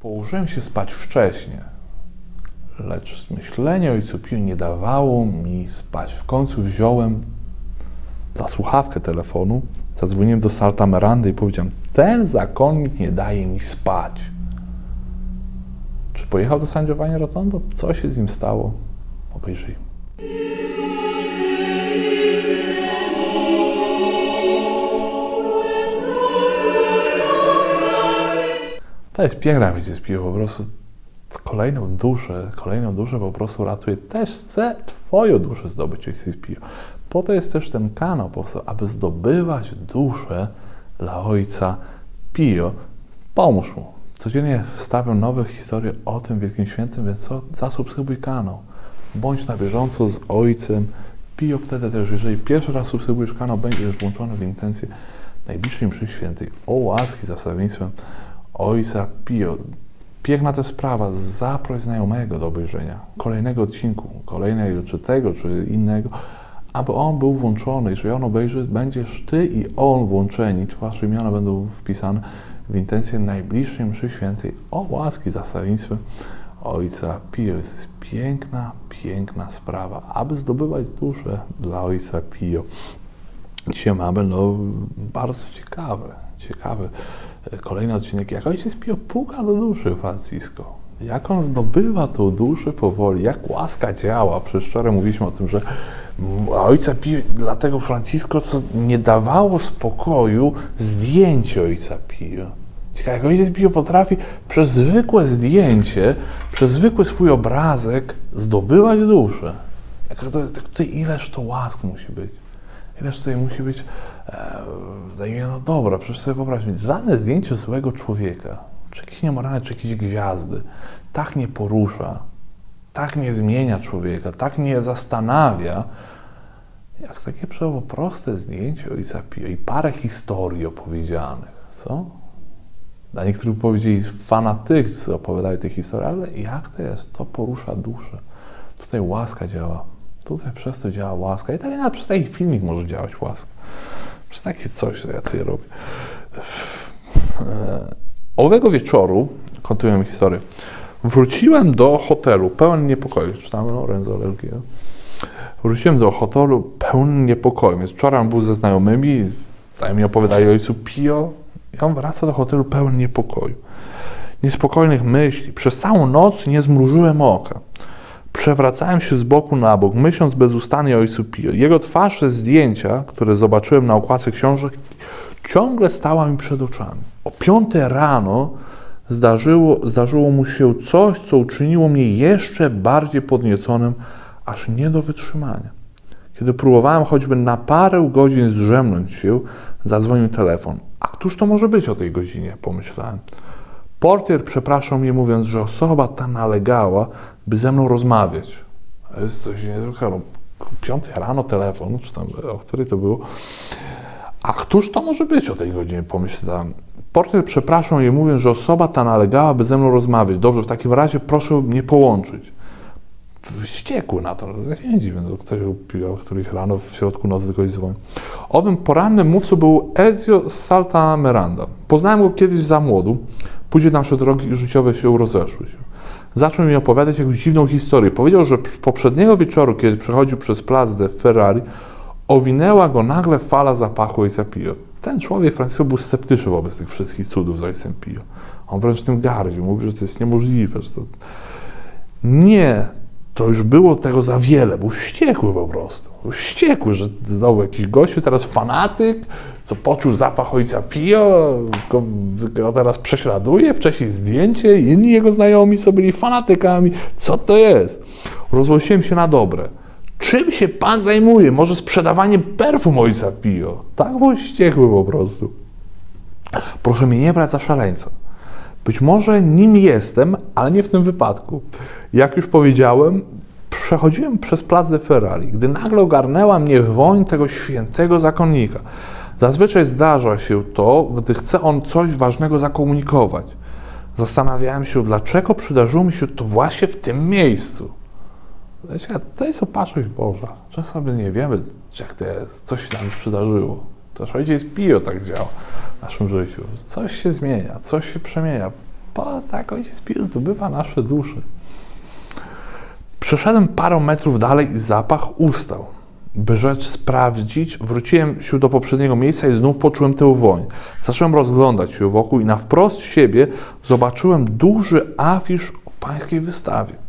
Położyłem się spać wcześnie, lecz myślenie o ojcu Pio nie dawało mi spać. W końcu wziąłem za słuchawkę telefonu, zadzwoniłem do Salta Mirandy i powiedziałem, ten zakonnik nie daje mi spać. Czy pojechał do San Giovanni Rotondo? Co się z nim stało? Obejrzyjmy. To jest piękne, jak ojciec Pio po prostu kolejną duszę, kolejną duszę po prostu ratuje. Też chcę Twoją duszę zdobyć, Pio. Po to jest też ten kanał, po prostu, aby zdobywać duszę dla ojca Pio. Pomóż mu. Codziennie wstawiam nowe historie o tym Wielkim Świętym, więc co? zasubskrybuj kanał. Bądź na bieżąco z ojcem Pio. Wtedy też, jeżeli pierwszy raz subskrybujesz kanał, będziesz włączony w intencję najbliższej mszy świętej o łaski za wstawiennictwem ojca Pio. Piękna to sprawa, zaproś znajomego do obejrzenia kolejnego odcinku, kolejnego, czy tego, czy innego, aby on był włączony. Jeżeli on obejrzy, będziesz ty i on włączeni, czy wasze imiona będą wpisane w intencję najbliższej mszy świętej o łaski za wstawiennictwem ojca Pio. Jest piękna, piękna sprawa, aby zdobywać duszę dla ojca Pio. Dzisiaj mamy no, bardzo ciekawe, ciekawy kolejny odcinek, jak ojciec Pio puka do duszy Francisco. Jak on zdobywa tą duszę powoli, jak łaska działa. Przecież wczoraj mówiliśmy o tym, że ojca Pio, dlatego Francisco co nie dawało spokoju zdjęcie ojca Pio. Ciekawe, jak ojciec Pio potrafi przez zwykłe zdjęcie, przez zwykły swój obrazek zdobywać duszę. Jak to jest, tutaj ileż to łask musi być. Ileż tutaj musi być, e, no dobra, przecież sobie wyobraźmy, żadne zdjęcie złego człowieka, czy jakiś niemoralny, czy jakiejś gwiazdy, tak nie porusza, tak nie zmienia człowieka, tak nie zastanawia, jak takie przełowo proste zdjęcie ojca Pio i parę historii opowiedzianych, co? Dla niektórych powiedzieli fanatycy opowiadają te historie, ale jak to jest? To porusza duszę. Tutaj łaska działa. Tutaj przez to działa łaska. I tak nawet przez taki filmik może działać łaska. Przez takie coś, co ja tutaj robię. Owego wieczoru, kontynuujemy historię, wróciłem do hotelu pełen niepokoju. Czytamy Lorenzo Lelgia. Wróciłem do hotelu pełen niepokoju. Więc wczoraj był ze znajomymi, tak mi opowiadali ojcu Pio. I on wraca do hotelu pełen niepokoju. Niespokojnych myśli. Przez całą noc nie zmrużyłem oka. Przewracałem się z boku na bok, myśląc bezustannie o ojcu Pio. Jego twarz ze zdjęcia, które zobaczyłem na okładce książek, ciągle stała mi przed oczami. O piąte rano zdarzyło, zdarzyło mu się coś, co uczyniło mnie jeszcze bardziej podnieconym, aż nie do wytrzymania. Kiedy próbowałem choćby na parę godzin zdrzemnąć się, zadzwonił telefon. A któż to może być o tej godzinie? Pomyślałem. Portier przepraszał mnie, mówiąc, że osoba ta nalegała, by ze mną rozmawiać. To jest coś niezwykłego. Piąty rano telefon, czy tam, o której to było. A któż to może być o tej godzinie, pomyślałem. Portier przepraszał mnie, mówiąc, że osoba ta nalegała, by ze mną rozmawiać. Dobrze, w takim razie proszę mnie połączyć. Wściekły na to, ja nie dziwię, ktoś pił których rano w środku nocy kogoś dzwoni. Owym porannym mówcą był Ezio Salta Miranda. Poznałem go kiedyś za młodu, później nasze drogi życiowe się rozeszły. Zaczął mi opowiadać jakąś dziwną historię. Powiedział, że poprzedniego wieczoru, kiedy przechodził przez plac de Ferrari, owinęła go nagle fala zapachu ojca Pio. Ten człowiek, Francisco, był sceptyczny wobec tych wszystkich cudów z ojcem Pio. On wręcz tym gardził. Mówił, że to jest niemożliwe. Że to... Nie, to już było tego za wiele. Był wściekły po prostu. Był wściekły, że znowu jakiś gościu, teraz fanatyk, co poczuł zapach ojca Pio, go, go teraz prześladuje, wcześniej zdjęcie, inni jego znajomi, co byli fanatykami. Co to jest? Rozłosiłem się na dobre. Czym się pan zajmuje? Może sprzedawaniem perfum ojca Pio? Tak był wściekły po prostu. Proszę mnie nie brać za szaleńca. Być może nim jestem, ale nie w tym wypadku. Jak już powiedziałem, przechodziłem przez plac de Ferrari, gdy nagle ogarnęła mnie woń tego świętego zakonnika. Zazwyczaj zdarza się to, gdy chce on coś ważnego zakomunikować. Zastanawiałem się, dlaczego przydarzyło mi się to właśnie w tym miejscu. To jest opatrzność Boża. Czasami nie wiemy, jak to jest, coś się nam już przydarzyło. Też ojciec Pio tak działa w naszym życiu. Coś się zmienia, coś się przemienia. po, tak ojciec Pio zdobywa nasze dusze. Przeszedłem parę metrów dalej i zapach ustał. By rzecz sprawdzić, wróciłem się do poprzedniego miejsca i znów poczułem tę woń. Zacząłem rozglądać się wokół i na wprost siebie zobaczyłem duży afisz o pańskiej wystawie.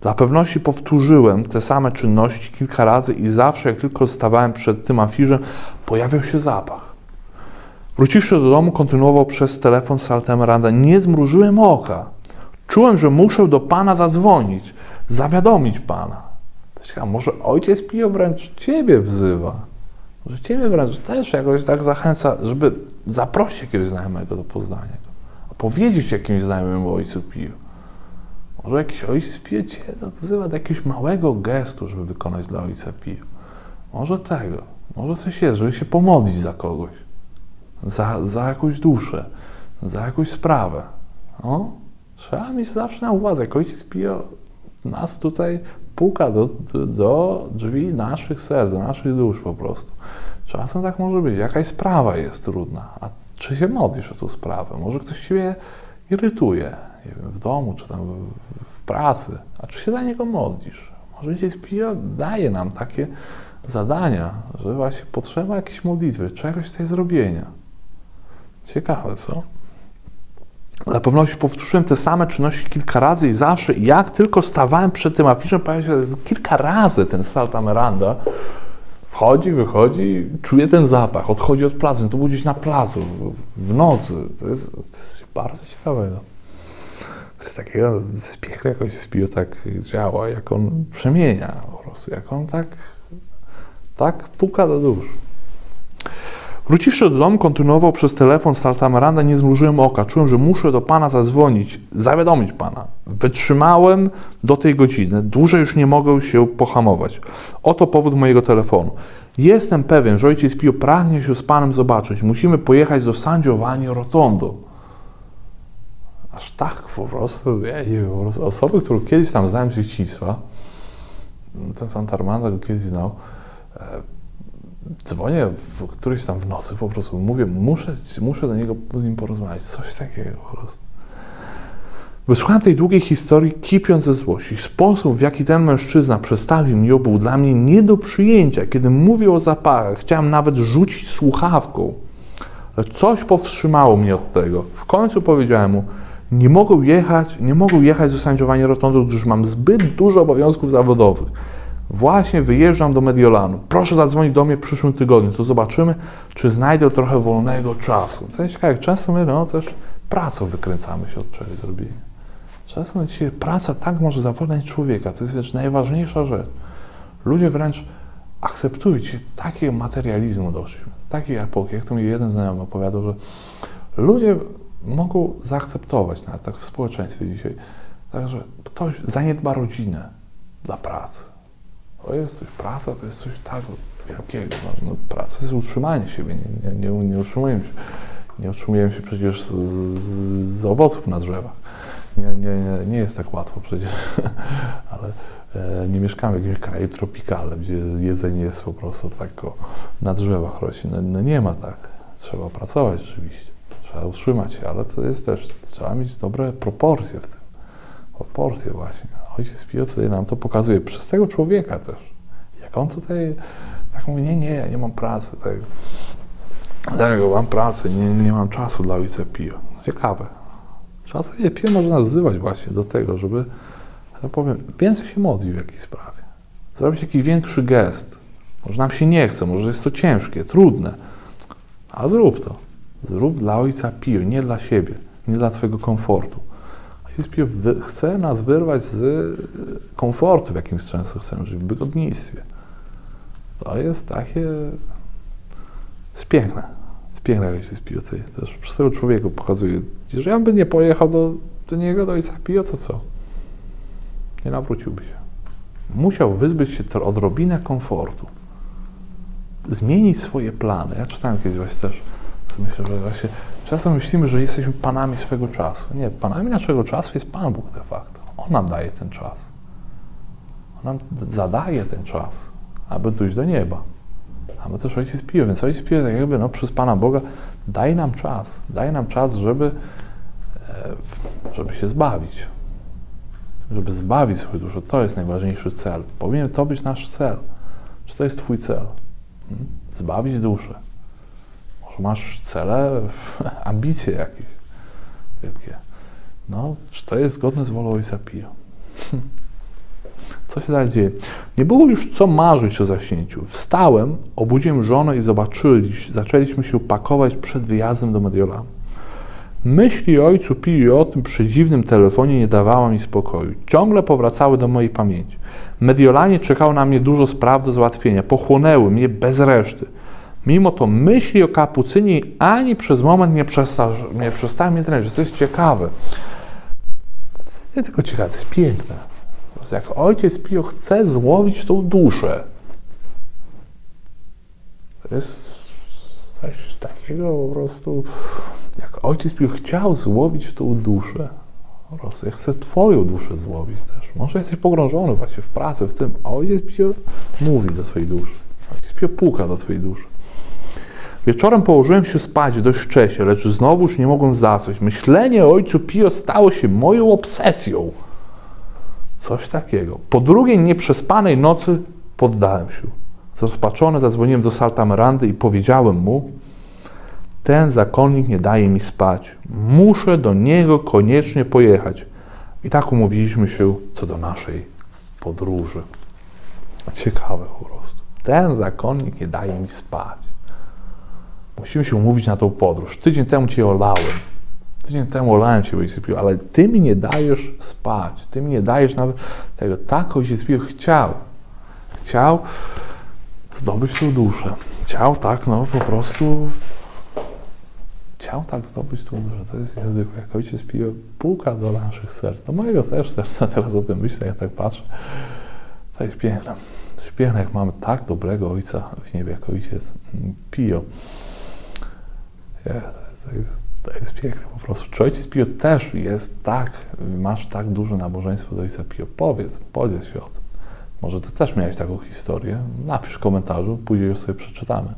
Dla pewności powtórzyłem te same czynności kilka razy i zawsze, jak tylko stawałem przed tym afiszem, pojawiał się zapach. Wróciwszy do domu, kontynuował przez telefon Saltem Randa. Nie zmrużyłem oka. Czułem, że muszę do Pana zadzwonić, zawiadomić Pana. Ciekawe, może Ojciec Pio wręcz Ciebie wzywa. Może Ciebie wręcz też jakoś tak zachęca, żeby zaprosić jakiegoś znajomego do Poznania. Opowiedzieć jakimś znajomym o Ojcu Pio. Może jakiś Ojciec Pio Cię wzywa do jakiegoś małego gestu, żeby wykonać dla Ojca Pio. Może tego. Może coś jest, żeby się pomodlić za kogoś za, za jakąś duszę, za jakąś sprawę. No, trzeba mieć zawsze na uwadze, jak ojciec Pio nas tutaj puka do, do, do drzwi naszych serc, do naszych dusz po prostu. Czasem tak może być. Jakaś sprawa jest trudna, a czy się modlisz o tą sprawę? Może ktoś ciebie irytuje, nie wiem, w domu, czy tam w, pracy, a czy się za niego modlisz? Może Pio daje nam takie zadania, że właśnie potrzeba jakiejś modlitwy, czegoś tutaj zrobienia. Ciekawe, co? Dla pewności powtórzyłem te same czynności kilka razy i zawsze, jak tylko stawałem przed tym afiszem, pojawiał się kilka razy ten Salta Miranda. Wchodzi, wychodzi, czuje ten zapach, odchodzi od plaży. To było gdzieś na placu, w nocy. To jest, to jest bardzo ciekawe. Jest takiego, jest piękne jakoś Spio tak działa, jak on przemienia po prostu, jak on tak, tak puka do dusz. Wróciwszy do domu, kontynuował przez telefon z Miranda, nie zmrużyłem oka. Czułem, że muszę do pana zadzwonić, zawiadomić pana. Wytrzymałem do tej godziny, dłużej już nie mogę się pohamować. Oto powód mojego telefonu. Jestem pewien, że ojciec Pio pragnie się z panem zobaczyć. Musimy pojechać do San Giovanni Rotondo. Aż tak po prostu, nie po prostu osoby, które kiedyś tam znałem z dzieciństwa, ten Santarmanda go kiedyś znał, e, dzwonię w któryś tam w nocy po prostu, mówię, muszę, muszę do niego z nim porozmawiać, coś takiego po prostu. Wysłuchałem tej długiej historii, kipiąc ze złości. Sposób, w jaki ten mężczyzna przedstawił mi był dla mnie nie do przyjęcia. Kiedy mówił o zapachach, chciałem nawet rzucić słuchawką. Ale coś powstrzymało mnie od tego. W końcu powiedziałem mu, nie mogę jechać, nie mogę jechać do San Giovanni gdyż mam zbyt dużo obowiązków zawodowych. Właśnie wyjeżdżam do Mediolanu. Proszę zadzwonić do mnie w przyszłym tygodniu, to zobaczymy, czy znajdę trochę wolnego czasu. Co jest ciekawe, jak często my no, też pracą wykręcamy się od czegoś zrobienia. Często dzisiaj praca tak może zawolnić człowieka. To jest wręcz najważniejsza rzecz. Ludzie wręcz akceptują dzisiaj takiego materializmu doszliśmy, takiej epoki, jak to mi jeden znajomy opowiadał, że ludzie mogą zaakceptować nawet tak w społeczeństwie dzisiaj, także ktoś zaniedba rodzinę dla pracy to jest coś, praca to jest coś tak wielkiego. No, no, praca jest utrzymanie siebie, nie, nie, nie, nie utrzymujemy się. Nie utrzymujemy się przecież z, z, z owoców na drzewach. Nie, nie, nie, jest tak łatwo przecież, ale e, nie mieszkamy w jakimś kraju tropikalnym, gdzie jedzenie jest po prostu tak na drzewach rośnie. No, no nie ma tak. Trzeba pracować rzeczywiście. Trzeba utrzymać ale to jest też, trzeba mieć dobre proporcje w tym. Proporcje właśnie. Ojciec Pio tutaj nam to pokazuje przez tego człowieka też. Jak on tutaj tak mówi, nie, nie, nie mam pracy, tak, tak mam pracę, nie, nie mam czasu dla Ojca Pio. Ciekawe. Czasem Pio może nazywać właśnie do tego, żeby, ja powiem, więcej się modlił w jakiejś sprawie. Zrobić jakiś większy gest. Może nam się nie chce, może jest to ciężkie, trudne, a zrób to. Zrób dla Ojca Pio, nie dla siebie, nie dla Twojego komfortu. Hispio chce nas wyrwać z komfortu, w jakim często chcemy żyć, w wygodnictwie. To jest takie... jest piękne. Jest piękne, jak się Pio tutaj też przez tego człowieku pokazuje. Jeżeli ja bym nie pojechał do, do niego, do Ojca Pio, to co? Nie nawróciłby się. Musiał wyzbyć się odrobinę komfortu. Zmienić swoje plany. Ja czytałem kiedyś właśnie też, myślę, że właśnie Czasem myślimy, że jesteśmy panami swego czasu. Nie, panami naszego czasu jest Pan Bóg de facto. On nam daje ten czas. On nam zadaje ten czas, aby dojść do nieba. A my też Ojciec Pio, więc Ojciec Pio tak jakby no, przez Pana Boga daje nam czas. Daje nam czas, żeby, żeby się zbawić. Żeby zbawić swoją duszę. To jest najważniejszy cel. Powinien to być nasz cel. Czy to jest Twój cel? Hmm? Zbawić duszę. Masz cele, ambicje jakieś wielkie. No, czy to jest zgodne z wolą Ojca Pio? Co się dalej dzieje? Nie było już co marzyć o zaśnięciu. Wstałem, obudziłem żonę i zobaczyliśmy, zaczęliśmy się pakować przed wyjazdem do Mediolanu. Myśli o ojcu Pio o tym przedziwnym telefonie nie dawała mi spokoju. Ciągle powracały do mojej pamięci. Mediolanie czekało na mnie dużo spraw do załatwienia. Pochłonęły mnie bez reszty. Mimo to myśli o kapucynie ani przez moment nie, przesta, nie przestały mnie trężyć. To jest ciekawe. To jest nie tylko ciekawe, to jest piękne. Jak ojciec Pio chce złowić tą duszę, to jest coś takiego po prostu, jak ojciec Pio chciał złowić tą duszę, po prostu, ja chcę twoją duszę złowić też. Może jesteś pogrążony właśnie w pracy, w tym, ojciec Pio mówi do twojej duszy. Ojciec Pio puka do twojej duszy. Wieczorem położyłem się spać dość wcześnie, lecz znowuż nie mogłem zasnąć. Myślenie o ojcu Pio stało się moją obsesją. Coś takiego. Po drugiej nieprzespanej nocy poddałem się. Zrozpaczony zadzwoniłem do Salta Mirandy i powiedziałem mu, ten zakonnik nie daje mi spać. Muszę do niego koniecznie pojechać. I tak umówiliśmy się co do naszej podróży. Ciekawe po prostu. Ten zakonnik nie daje mi spać. Musimy się umówić na tą podróż. Tydzień temu cię olałem. Tydzień temu olałem cię, Ojciec Pio, ale ty mi nie dajesz spać. Ty mi nie dajesz nawet tego. Tak Pio chciał. Chciał zdobyć tą duszę. Chciał tak, no po prostu chciał tak zdobyć tą duszę. To jest niezwykłe. Jak Ojciec Pio puka do naszych serc. Do mojego też serca teraz o tym myślę, ja tak patrzę. To jest piękne. To jest piękne, jak mamy tak dobrego Ojca w niebie, jak Ojciec Pio. To jest, to jest piękne po prostu. Czy Ojciec Pio też jest tak, masz tak duże nabożeństwo do Ojca Pio? Powiedz, podziel się o tym. Może ty też miałeś taką historię? Napisz w komentarzu, później już sobie przeczytamy.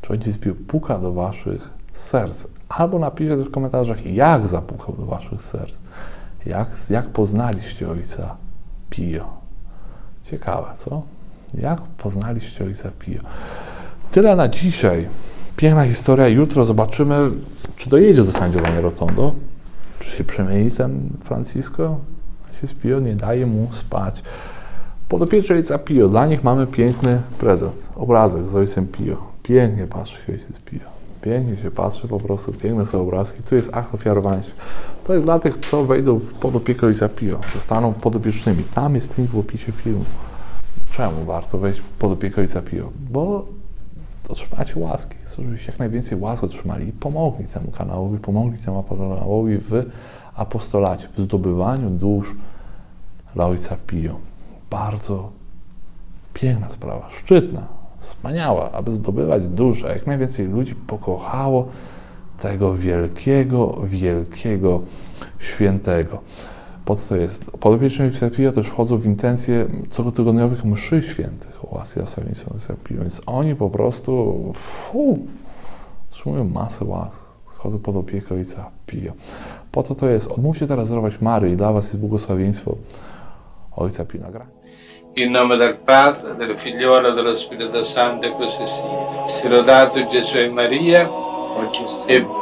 Czy Ojciec Pio puka do waszych serc? Albo napiszcie w komentarzach, jak zapukał do waszych serc. Jak, jak poznaliście Ojca Pio? Ciekawe, co? Jak poznaliście Ojca Pio? Tyle na dzisiaj. Piękna historia. Jutro zobaczymy, czy dojedzie do sędziowania Rotondo, czy się przemieni ten Francisco. Ojciec Pio nie daje mu spać. Podopieczny Ojca Pio. Dla nich mamy piękny prezent. Obrazek z Ojcem Pio. Pięknie patrzy się Ojciec Pio. Pięknie się patrzy, po prostu piękne są obrazki. Tu jest akt ofiarowania. To jest dla tych, co wejdą w podopiekę Ojca Pio. Zostaną podopiecznymi. Tam jest link w opisie filmu. Czemu warto wejść pod opiekę Ojca Pio? Bo otrzymacie łaski. Żebyście jak najwięcej łask otrzymali i pomogli temu kanałowi, pomogli temu kanałowi w apostolacie, w zdobywaniu dusz dla Ojca Pio. Bardzo piękna sprawa, szczytna, wspaniała, aby zdobywać duszę. Jak najwięcej ludzi pokochało tego wielkiego, wielkiego świętego. Po to jest? Podopieczni Ojca Pio też wchodzą w intencje cotygodniowych mszy świętych łaski zasadnictwa Ojca Pio, więc oni po prostu fu, otrzymują masę łask, wchodzą pod opiekę Ojca Pio. Po to to jest. Odmówcie teraz zdrować Maryi, dla was jest błogosławieństwo Ojca Pio. Nagra. In nome del Padre, del Figliolo dello Spirito Santo, così sia. Si lodato Gesù e Maria, e